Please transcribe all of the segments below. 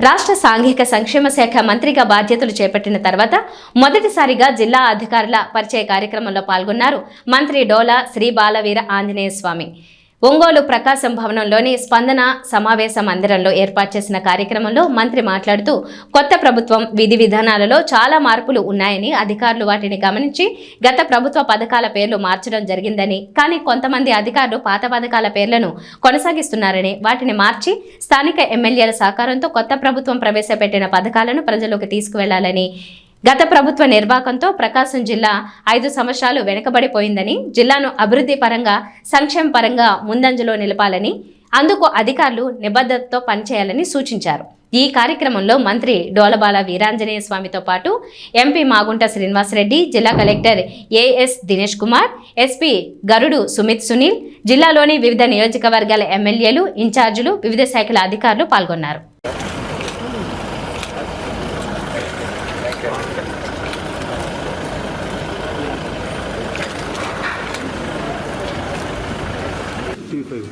రాష్ట్ర సాంఘిక సంక్షేమ శాఖ మంత్రిగా బాధ్యతలు చేపట్టిన తర్వాత మొదటిసారిగా జిల్లా అధికారుల పరిచయ కార్యక్రమంలో పాల్గొన్నారు మంత్రి డోలా శ్రీ బాలవీర ఆంజనేయ స్వామి. ఒంగోలు ప్రకాశం భవనంలోని స్పందన సమావేశ మందిరంలో ఏర్పాటు చేసిన కార్యక్రమంలో మంత్రి మాట్లాడుతూ కొత్త ప్రభుత్వం విధి విధానాలలో చాలా మార్పులు ఉన్నాయని అధికారులు వాటిని గమనించి గత ప్రభుత్వ పథకాల పేర్లు మార్చడం జరిగిందని కానీ కొంతమంది అధికారులు పాత పథకాల పేర్లను కొనసాగిస్తున్నారని వాటిని మార్చి స్థానిక ఎమ్మెల్యేల సహకారంతో కొత్త ప్రభుత్వం ప్రవేశపెట్టిన పథకాలను ప్రజలకు తీసుకువెళ్ళాలని గత ప్రభుత్వ నిర్వాకంతో ప్రకాశం జిల్లా ఐదు సంవత్సరాలు వెనుకబడిపోయిందని జిల్లాను అభివృద్ధి పరంగా సంక్షేమ పరంగా ముందంజలో నిలపాలని అందుకు అధికారులు నిబద్ధతతో పనిచేయాలని సూచించారు. ఈ కార్యక్రమంలో మంత్రి డోలబాల వీరాంజనేయ స్వామితో పాటు ఎంపీ మాగుంట శ్రీనివాసరెడ్డి జిల్లా collector AS Dinesh Kumar SP Garud Sumit Sunil జిల్లాలోని వివిధ నియోజకవర్గాల ఎమ్మెల్యేలు ఇన్ఛార్జీలు వివిధ శాఖల అధికారులు పాల్గొన్నారు. టీ ఫైవ్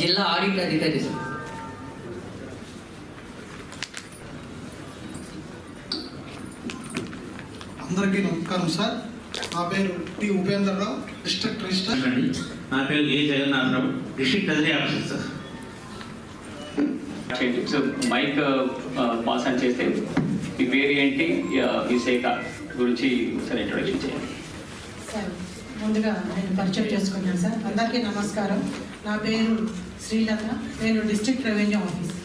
జిల్లా ఆడిట్ అధికారి సార్. అందరికీ నమస్కారం సార్ నా పేరు టి ఉపేంద్రరావు డిస్ట్రిక్ట్ రిజిస్టర్ అండి నా పేరు A Jagannatha Rao district treasury officer sir so mic pass on చేస్తే మీ పేరు ఏంటి మీ శాఖ గురించి ఒకసారి ఇంట్రొడక్షన్ చేయండి సార్ ముందుగా నేను పరిచయం చేసుకున్నాను సార్ అందరికీ నమస్కారం నా పేరు శ్రీలత నేను district revenue office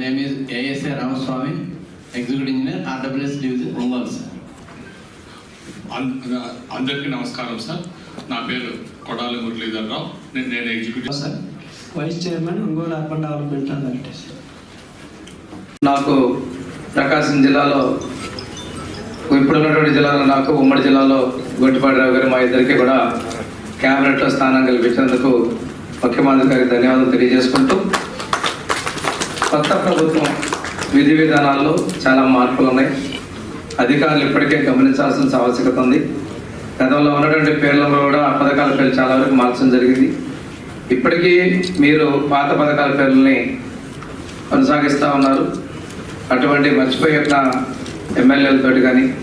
name is ASA Ramaswamy executive engineer RWS division Ongole sir అందరికీ నమస్కారం సార్ నా పేరు కొడాలి మురళీధర్రావు నేను నేను executive sir vice chairman Ongole urban development authority నాకు ప్రకాశం జిల్లాలో ఇప్పుడు ఉన్నటువంటి జిల్లాలో నాకు ఉమ్మడి జిల్లాలో గొట్టిపాటి రావు గారు మా ఇద్దరికి కూడా క్యాబినెట్లో స్థానం కల్పించినందుకు ముఖ్యమంత్రి గారికి ధన్యవాదాలు తెలియజేసుకుంటూ కొత్త ప్రభుత్వం విధి విధానాల్లో చాలా మార్పులు ఉన్నాయి. అధికారులు ఇప్పటికే గమనించాల్సిన ఆవశ్యకత ఉంది. గతంలో ఉన్నటువంటి పేర్లలో కూడా ఆ పథకాల పేర్లు చాలా వరకు మార్చడం జరిగింది. ఇప్పటికీ మీరు పాత పథకాల పేర్లని కొనసాగిస్తూ ఉన్నారు. అటువంటి మర్చిపోయిన ఎమ్మెల్యేలతో కానీ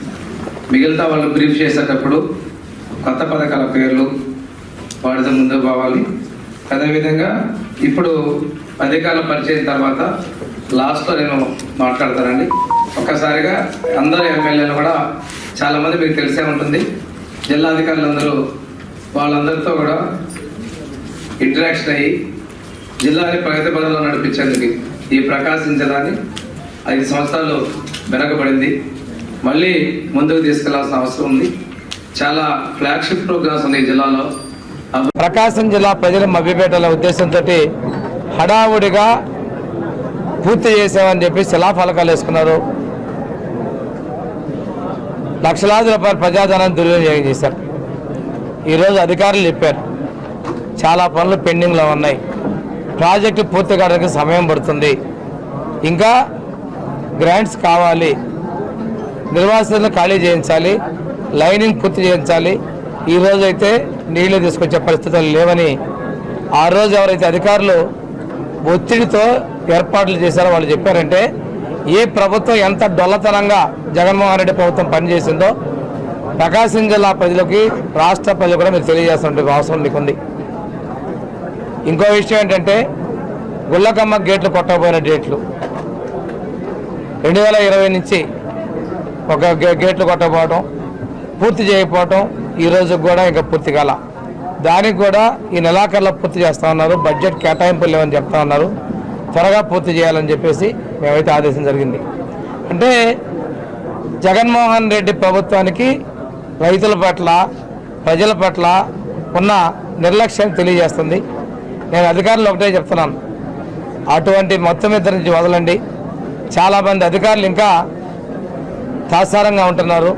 మిగతా వాళ్ళు బ్రీఫ్ చేసేటప్పుడు కొత్త పథకాల పేర్లు వాడితో ముందుకు పోవాలి. అదేవిధంగా ఇప్పుడు అధికారుల పరిచయం తర్వాత లాస్ట్లో నేను మాట్లాడతానండి. ఒక్కసారిగా అందరు ఎమ్మెల్యేలు కూడా చాలామంది మీకు తెలిసే ఉంటుంది. జిల్లా అధికారులందరూ వాళ్ళందరితో కూడా ఇంటరాక్షన్ అయ్యి జిల్లాని ప్రగతి పదంలో నడిపించేందుకు ఈ ప్రకాశం జిల్లాని ఐదు సంవత్సరాలు వెనకబడింది. మళ్ళీ ముందుకు తీసుకెళ్ళాల్సిన అవసరం ఉంది. చాలా ఫ్లాగ్షిప్ ప్రోగ్రామ్స్ ఉన్నాయి ఈ జిల్లాలో. ప్రకాశం జిల్లా ప్రజల మభ్యపేటల ఉద్దేశంతో హడావుడిగా పూర్తి చేసామని చెప్పి శిలాఫలకాలు వేసుకున్నారు. లక్షలాది రూపాయల ప్రజాధనాన్ని దుర్వినియోగం చేశారు. ఈరోజు అధికారులు చెప్పారు చాలా పనులు పెండింగ్లో ఉన్నాయి. ప్రాజెక్టు పూర్తి కావడానికి సమయం పడుతుంది. ఇంకా గ్రాంట్స్ కావాలి. నిర్వాసితులను ఖాళీ చేయించాలి. లైనింగ్ పూర్తి చేయించాలి. ఈ రోజు అయితే నీళ్ళు తీసుకొచ్చే పరిస్థితులు లేవని ఆ రోజు ఎవరైతే అధికారులు ఒత్తిడితో ఏర్పాట్లు చేశారో వాళ్ళు చెప్పారంటే ఏ ప్రభుత్వం ఎంత డొల్లతనంగా జగన్మోహన్ రెడ్డి ప్రభుత్వం పనిచేసిందో ప్రకాశం జిల్లా ప్రజలకి రాష్ట్ర ప్రజలు కూడా మీరు తెలియజేస్తున్న అవసరం మీకుంది. ఇంకో విషయం ఏంటంటే గుళ్ళకమ్మ గేట్లు కొట్టకపోయిన డేట్లు. రెండు వేల ఇరవై నుంచి ఒక గేట్లు కొట్టకపోవడం పూర్తి చేయకపోవడం ఈ కూడా ఇంకా పూర్తి కాల. దానికి కూడా ఈ నెలాఖరులో పూర్తి చేస్తా ఉన్నారు. బడ్జెట్ కేటాయింపులు లేవని చెప్తా ఉన్నారు. త్వరగా పూర్తి చేయాలని చెప్పేసి మేమైతే ఆదేశం జరిగింది. అంటే జగన్మోహన్ రెడ్డి ప్రభుత్వానికి రైతుల పట్ల ప్రజల పట్ల ఉన్న నిర్లక్ష్యం తెలియజేస్తుంది. నేను అధికారులు ఒకటే చెప్తున్నాను. అటువంటి మొత్తం ఇద్దరి నుంచి వదలండి. చాలామంది అధికారులు ఇంకా తాత్సారంగా ఉంటున్నారు.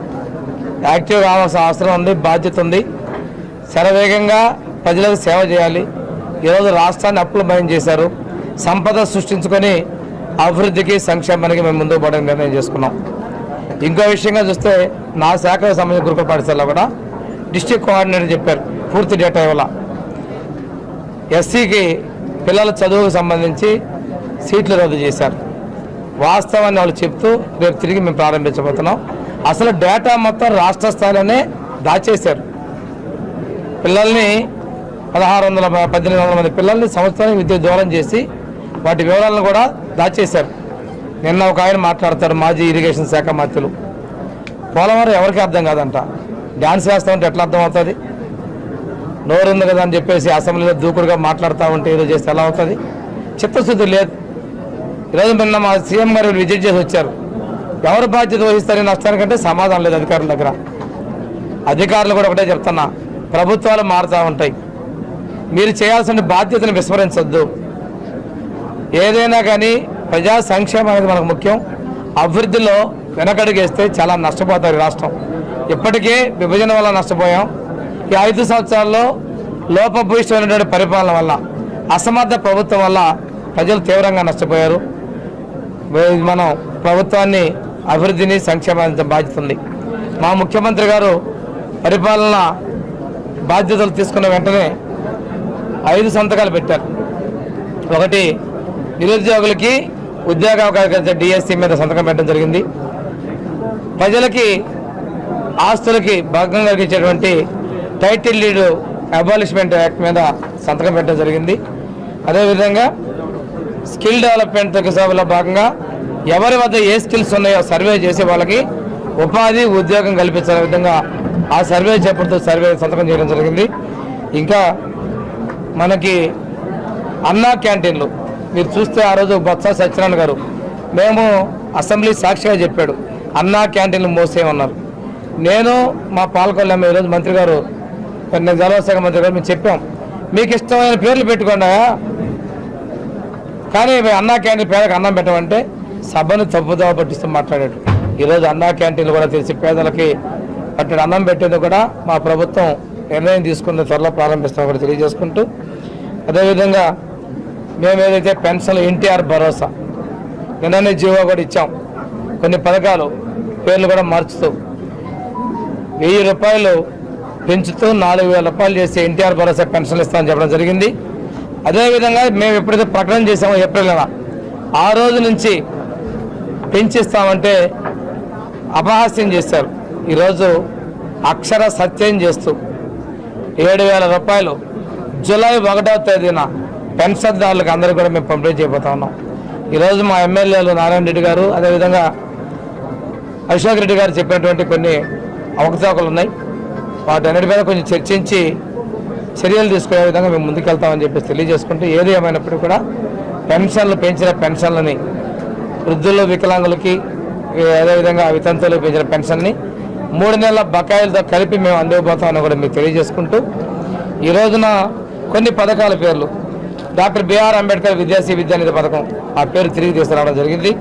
యాక్టివ్ కావాల్సిన అవసరం ఉంది బాధ్యత ఉంది. శరవేగంగా ప్రజలకు సేవ చేయాలి. ఈరోజు రాష్ట్రాన్ని అప్పులు భయం చేశారు. సంపద సృష్టించుకొని అభివృద్ధికి సంక్షేమానికి మేము ముందుకు పోవడం నిర్ణయం చేసుకున్నాం. ఇంకో విషయంగా చూస్తే నా శాఖకు సంబంధించిన గురుకుల పాఠశాలలో కూడా డిస్టిక్ కోఆర్డినేటర్ చెప్పారు పూర్తి డేటా ఇవ్వాల. ఎస్సీకి పిల్లల చదువుకు సంబంధించి సీట్లు రద్దు చేశారు. వాస్తవాన్ని వాళ్ళు చెప్తూ రేపు తిరిగి మేము ప్రారంభించబోతున్నాం. అసలు డేటా మొత్తం రాష్ట్ర స్థాయిలోనే దాచేశారు. పిల్లల్ని పదహారు వందల పద్దెనిమిది వందల మంది పిల్లల్ని సంవత్సరానికి విద్య దూరం చేసి వాటి వివరాలను కూడా దాచేశారు. నిన్న ఒక ఆయన మాట్లాడతారు మాజీ ఇరిగేషన్ శాఖ మంత్రులు. పోలవరం ఎవరికి అర్థం కాదంట. డ్యాన్స్ వేస్తామంటే ఎట్లా అర్థం అవుతుంది? నోరు ఉంది కదా అని చెప్పేసి అసెంబ్లీలో దూకుడుగా మాట్లాడుతూ ఉంటే ఏదో చేస్తే ఎలా అవుతుంది? చిత్తశుద్ధి లేదు. ఈరోజు నిన్న మా సీఎం గారు విజిట్ చేసి వచ్చారు. ఎవరు బాధ్యత వహిస్తారని నష్టానికంటే సమాధానం లేదు అధికారుల దగ్గర. అధికారులు కూడా ఒకటే చెప్తున్నా. ప్రభుత్వాలు మారుతూ ఉంటాయి. మీరు చేయాల్సిన బాధ్యతను విస్మరించొద్దు. ఏదైనా కానీ ప్రజా సంక్షేమం అనేది మనకు ముఖ్యం. అభివృద్ధిలో వెనకడుగేస్తే చాలా నష్టపోతారు రాష్ట్రం. ఇప్పటికే విభజన వల్ల నష్టపోయాం. ఈ ఐదు సంవత్సరాల్లో లోపభూయిష్టమైనటువంటి పరిపాలన వల్ల అసమర్థ ప్రభుత్వం వల్ల ప్రజలు తీవ్రంగా నష్టపోయారు. మనం ప్రభుత్వాన్ని అభివృద్ధిని సంక్షేమాన్ని బాధ్యత ఉంది. మా ముఖ్యమంత్రి గారు పరిపాలన బాధ్యతలు తీసుకున్న వెంటనే ఐదు సంతకాలు పెట్టారు. ఒకటి నిరుద్యోగులకి ఉద్యోగ అవకాశాలు డిఎస్సి మీద సంతకం పెట్టడం జరిగింది. ప్రజలకి ఆస్తులకి భంగం కలిగించేటువంటి టైటిల్ లీడ్ అబాలిష్మెంట్ యాక్ట్ మీద సంతకం పెట్టడం జరిగింది. అదేవిధంగా స్కిల్ డెవలప్మెంట్ సభలో భాగంగా ఎవరి వద్ద ఏ స్కిల్స్ ఉన్నాయో సర్వే చేసి వాళ్ళకి ఉపాధి ఉద్యోగం కల్పించే విధంగా ఆ సర్వే చేపడుతూ సర్వే సంతకం చేయడం జరిగింది. ఇంకా మనకి అన్నా క్యాంటీన్లు. మీరు చూస్తే ఆ రోజు బొత్స సత్యనారాయణ గారు. మేము అసెంబ్లీ సాక్షిగా చెప్పాడు అన్నా క్యాంటీన్లు మోసేయమన్నారు. నేను మా పాల్గొల్లాము ఈరోజు మంత్రి గారు కొన్ని మంత్రి గారు మేము చెప్పాం. మీకు ఇష్టమైన పేర్లు పెట్టుకోండా కానీ అన్నా క్యాంటీన్ పేదలకు అన్నం పెట్టమంటే సభను తప్పుదోవ పట్టిస్తూ మాట్లాడాడు. ఈరోజు అన్నా క్యాంటీన్లు కూడా తెలిసి పేదలకి పట్టడి అన్నం పెట్టేందుకు కూడా మా ప్రభుత్వం నిర్ణయం తీసుకున్న త్వరలో ప్రారంభిస్తామని కూడా తెలియజేసుకుంటూ. అదేవిధంగా మేము ఏదైతే పెన్షన్ ఎన్టీఆర్ భరోసా నిన్ననే జీవో కూడా ఇచ్చాం. కొన్ని పథకాలు పేర్లు కూడా మార్చుతూ వెయ్యి రూపాయలు పెంచుతూ నాలుగు వేల రూపాయలు చేసి ఎన్టీఆర్ భరోసా పెన్షన్ ఇస్తామని చెప్పడం జరిగింది. అదేవిధంగా మేము ఎప్పుడైతే ప్రకటన చేసామో ఏప్రిల్ నెల ఆ రోజు నుంచి పెంచిస్తామంటే అపహాస్యం చేశారు. ఈరోజు అక్షర సత్యం చేస్తూ ఏడు వేల రూపాయలు జూలై ఒకటవ తేదీన పెన్షన్దారులకు అందరికీ కూడా మేము పంపిణీ చేయబోతా ఉన్నాం. ఈరోజు మా ఎమ్మెల్యేలు నారాయణ రెడ్డి గారు అదేవిధంగా అశోక్ రెడ్డి గారు చెప్పినటువంటి కొన్ని అవకతవకలు ఉన్నాయి. వాటన్నిటి మీద కొంచెం చర్చించి చర్యలు తీసుకునే విధంగా మేము ముందుకెళ్తామని చెప్పేసి తెలియజేసుకుంటూ ఏది ఏమైనప్పటికీ కూడా పెన్షన్లు పెంచిన పెన్షన్లని వృద్ధులు వికలాంగులకి అదేవిధంగా వితంతులు పెంచిన పెన్షన్ని మూడు నెలల బకాయిలతో కలిపి మేము అందివ్వబోతామని కూడా మీకు తెలియజేసుకుంటూ ఈ రోజున కొన్ని పథకాల పేర్లు డాక్టర్ బిఆర్ అంబేద్కర్ విద్యాశ్రీ విద్యానిధి పథకం ఆ పేరు తిరిగి తీసుకురావడం జరిగింది.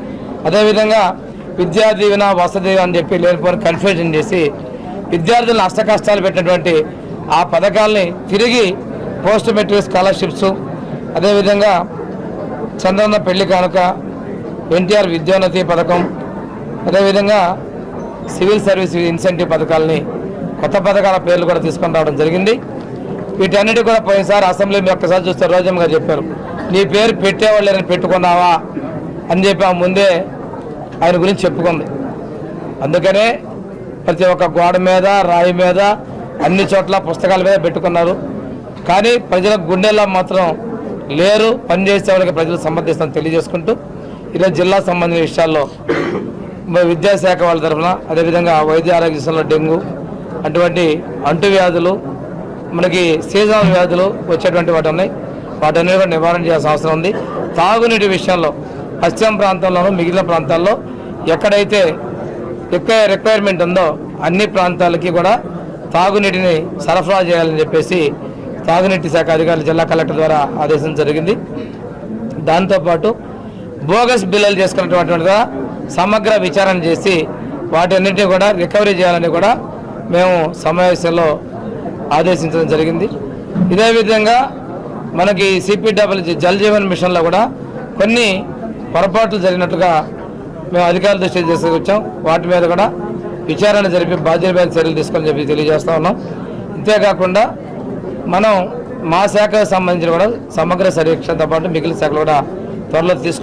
అదేవిధంగా విద్యా దీవెన వసతి అని చెప్పి లేనిపోని కన్ఫ్యూజన్ చేసి విద్యార్థులను అష్ట కష్టాలు పెట్టినటువంటి ఆ పథకాల్ని తిరిగి పోస్ట్ మెట్రిక్ స్కాలర్షిప్స్ అదేవిధంగా చంద్రన్న పెళ్ళి కానుక ఎన్టీఆర్ విద్యోన్నతి పథకం అదేవిధంగా సివిల్ సర్వీస్ ఇన్సెంటివ్ పథకాలని కొత్త పథకాల పేర్లు కూడా తీసుకొని రావడం జరిగింది. వీటన్నిటి కూడా పోయినసారి అసెంబ్లీ మీరు ఒక్కసారి చూస్తే రోజమ్మ గారు చెప్పారు. నీ పేరు పెట్టేవాళ్ళని పెట్టుకున్నావా అని చెప్పి ఆ ముందే ఆయన గురించి చెప్పుకుంది. అందుకనే ప్రతి ఒక్క గోడ మీద రాయి మీద అన్ని చోట్ల పుస్తకాల మీద పెట్టుకున్నారు. కానీ ప్రజల గుండెల్లో మాత్రం లేరు పనిచేసే వాళ్ళకి ప్రజలు సమర్థిస్తాను తెలియజేసుకుంటూ ఈరోజు జిల్లా సంబంధించిన విషయాల్లో విద్యాశాఖ వాళ్ళ తరఫున అదేవిధంగా వైద్య ఆరోగ్య సంస్థలో డెంగ్యూ అటువంటి అంటువ్యాధులు మనకి సీజనల్ వ్యాధులు వచ్చేటువంటి వాటి ఉన్నాయి. వాటన్నిటి కూడా నివారణ చేయాల్సిన అవసరం ఉంది. తాగునీటి విషయంలో పశ్చిమ ప్రాంతంలోనూ మిగిలిన ప్రాంతాల్లో ఎక్కడైతే ఎక్కువ రిక్వైర్మెంట్ ఉందో అన్ని ప్రాంతాలకి కూడా తాగునీటిని సరఫరా చేయాలని చెప్పేసి తాగునీటి శాఖ అధికారులు జిల్లా కలెక్టర్ ద్వారా ఆదేశం జరిగింది. దాంతోపాటు బోగస్ బిల్లులు చేసుకున్నటువంటిగా సమగ్ర విచారణ చేసి వాటన్నిటిని కూడా రికవరీ చేయాలని కూడా మేము సమావేశంలో ఆదేశించడం జరిగింది. ఇదే విధంగా మనకి సిపిడబ్ల్యూ జల్ జీవన్ మిషన్లో కూడా కొన్ని పొరపాట్లు జరిగినట్టుగా మేము అధికారుల దృష్టికి తీసుకొచ్చాం వాటి మీద కూడా విచారణ జరిపి బాధ్యత చర్యలు తీసుకొని చెప్పి తెలియజేస్తా ఉన్నాం. అంతేకాకుండా మనం మా శాఖకు సంబంధించిన కూడా సమగ్ర సర్వేక్షణతో పాటు మిగిలిన శాఖలు కూడా త్వరలో తీసుకు